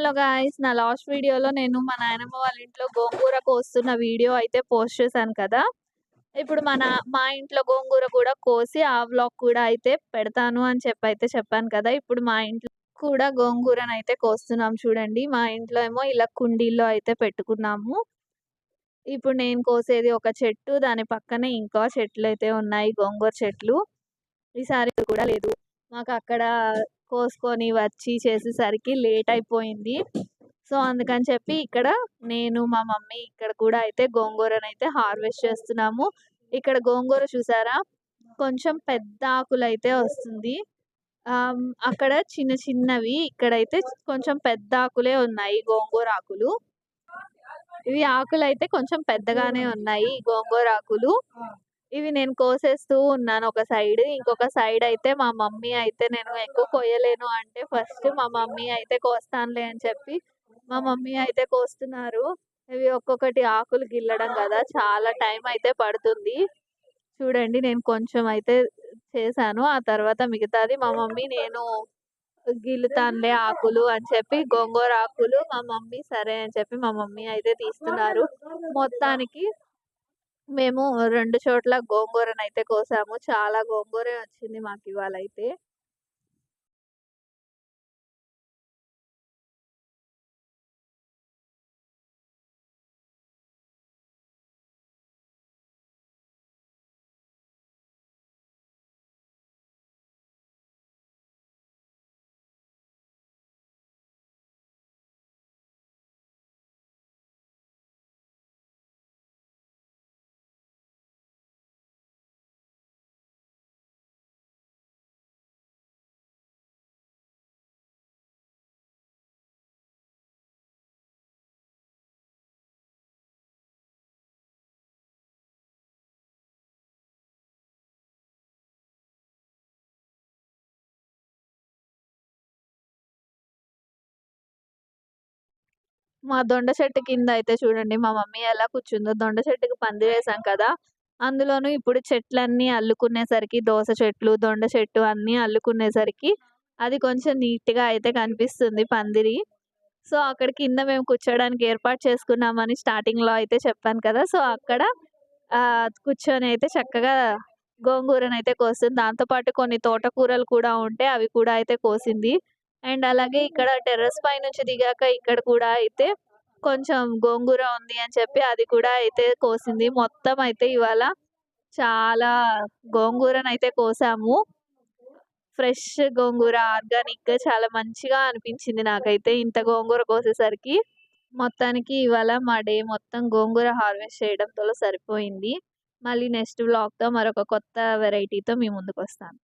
Hello guys నా last వీడియోలో నేను మా నాయనమ్మ వాళ్ళ ఇంట్లో గోంగూర కోస్తున్న వీడియో అయితే పోస్ట్ చేశాను కదా. ఇప్పుడు మన మా ఇంట్లో గోంగూర కూడా కోసి ఆ వ్లాగ్ కూడా అయితే పెడతాను అని చెప్పి అయితే చెప్పాను కదా. ఇప్పుడు మా ఇంట్లో కూడా గోంగూరను అయితే కోస్తున్నాం చూడండి. మా ఇంట్లో ఏమో ఇలా కుండీల్లో అయితే పెట్టుకున్నాము. ఇప్పుడు నేను కోసేది ఒక చెట్టు దాని పక్కనే ఇంకా చెట్లు అయితే ఉన్నాయి గోంగూర చెట్లు. ఈసారి కూడా లేదు. మాకు అక్కడ కోసుకొని వచ్చి చేసేసరికి లేట్ అయిపోయింది. సో అందుకని చెప్పి ఇక్కడ నేను మా మమ్మీ ఇక్కడ కూడా అయితే గోంగూరను అయితే హార్వెస్ట్ చేస్తున్నాము. ఇక్కడ గోంగూర చూసారా? కొంచెం పెద్ద ఆకులు అయితే వస్తుంది అక్కడ చిన్న చిన్నవి ఇక్కడైతే కొంచెం పెద్ద ఆకులే ఉన్నాయి గోంగూర ఆకులు. ఇవి ఆకులు అయితే కొంచెం పెద్దగానే ఉన్నాయి గోంగూర ఆకులు. ఇవి నేను కోసేస్తూ ఉన్నాను ఒక సైడ్. ఇంకొక సైడ్ అయితే మా మమ్మీ అయితే నేను ఎక్కువ కొయ్యలేను అంటే ఫస్ట్ మా మమ్మీ అయితే కోస్తానులే అని చెప్పి మా మమ్మీ అయితే కోస్తున్నారు. ఇవి ఒక్కొక్కటి ఆకులు గిల్లడం కదా చాలా టైం అయితే పడుతుంది. చూడండి నేను కొంచెం అయితే చేశాను. ఆ తర్వాత మిగతాది మా మమ్మీ నేను గిల్లుతానులే ఆకులు అని చెప్పి గోంగూర ఆకులు మా మమ్మీ సరే అని చెప్పి మా మమ్మీ అయితే తీస్తున్నారు. మొత్తానికి మేము రెండు చోట్ల గోంగూరను అయితే కోసాము. చాలా గోంగూరే వచ్చింది మాకు ఇవాళ అయితే మా దొండ చెట్టు కింద అయితే చూడండి మా మమ్మీ ఎలా కూర్చుందో. దొండ చెట్టుకి పంది వేసాం కదా అందులోనూ ఇప్పుడు చెట్లన్నీ అల్లుకునేసరికి దోస చెట్లు దొండ చెట్టు అన్నీ అల్లుకునేసరికి అది కొంచెం నీట్గా అయితే కనిపిస్తుంది పందిరి. సో అక్కడ కింద మేము కూర్చోడానికి ఏర్పాటు చేసుకున్నామని స్టార్టింగ్లో అయితే చెప్పాను కదా సో అక్కడ కూర్చొని అయితే చక్కగా గోంగూరను అయితే కోస్తుంది. దాంతోపాటు కొన్ని తోటకూరలు కూడా ఉంటే అవి కూడా అయితే కోసింది. అండ్ అలాగే ఇక్కడ టెర్రస్ పై నుంచి దిగాక ఇక్కడ కూడా అయితే కొంచెం గోంగూర ఉంది అని చెప్పి అది కూడా అయితే కోసింది. మొత్తం అయితే ఇవాళ చాలా గోంగూరను అయితే కోసాము. ఫ్రెష్ గోంగూర ఆర్గానిక్ చాలా మంచిగా అనిపించింది నాకైతే ఇంత గోంగూర కోసేసరికి. మొత్తానికి ఇవాళ మా డే మొత్తం గోంగూర హార్వెస్ట్ చేయడంతో సరిపోయింది. మళ్ళీ నెక్స్ట్ బ్లాగ్తో మరొక కొత్త వెరైటీతో మీ ముందుకు వస్తాను